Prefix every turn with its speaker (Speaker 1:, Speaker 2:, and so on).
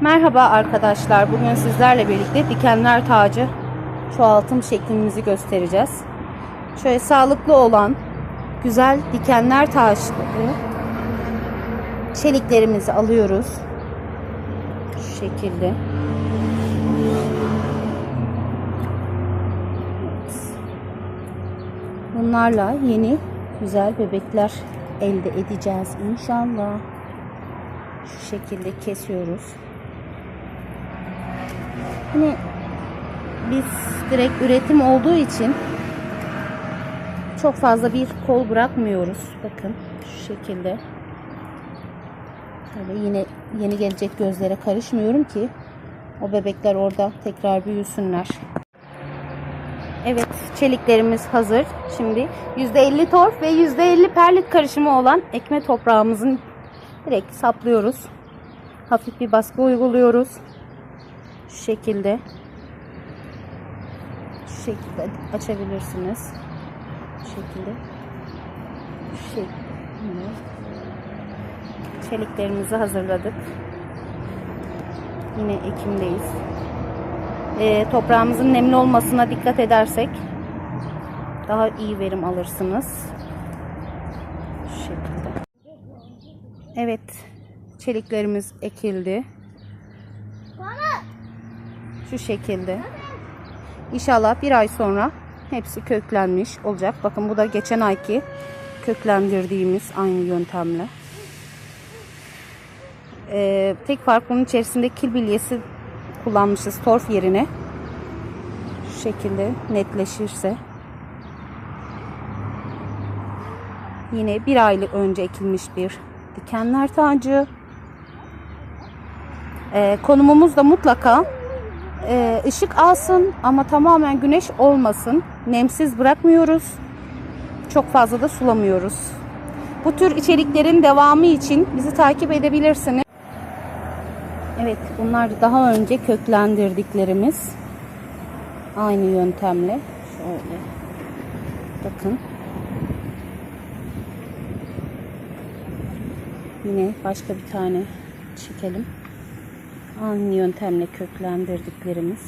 Speaker 1: Merhaba arkadaşlar. Bugün sizlerle birlikte dikenler tacı çoğaltım şeklimizi göstereceğiz. Şöyle sağlıklı olan güzel dikenler taşları çeliklerimizi alıyoruz. Şu şekilde. Bunlarla yeni güzel bebekler elde edeceğiz inşallah. Şu şekilde kesiyoruz. Hani biz direkt üretim olduğu için çok fazla bir kol bırakmıyoruz. Bakın şu şekilde. Şöyle yine yeni gelecek gözlere karışmıyorum ki o bebekler orada tekrar büyüsünler. Evet çeliklerimiz hazır. Şimdi %50 torf ve %50 perlit karışımı olan ekme toprağımızın direkt saplıyoruz. Hafif bir baskı uyguluyoruz. Şu şekilde. Şu şekilde açabilirsiniz. Şu şekilde. Şu şekilde. Çeliklerimizi hazırladık. Yine ekimdeyiz. Ee, toprağımızın nemli olmasına dikkat edersek daha iyi verim alırsınız. Şu şekilde. Evet. Çeliklerimiz ekildi. Şu şekilde. İnşallah bir ay sonra hepsi köklenmiş olacak. Bakın bu da geçen ayki köklendirdiğimiz aynı yöntemle. Ee, tek fark bunun içerisinde kil bilyesi kullanmışız torf yerine. Şu şekilde netleşirse. Yine bir aylık önce ekilmiş bir dikenler tacı. Ee, konumumuz da mutlaka ışık alsın ama tamamen güneş olmasın. Nemsiz bırakmıyoruz. Çok fazla da sulamıyoruz. Bu tür içeriklerin devamı için bizi takip edebilirsiniz. Evet bunlar daha önce köklendirdiklerimiz. Aynı yöntemle. Şöyle. Bakın. Yine başka bir tane çekelim aynı yöntemle köklendirdiklerimiz.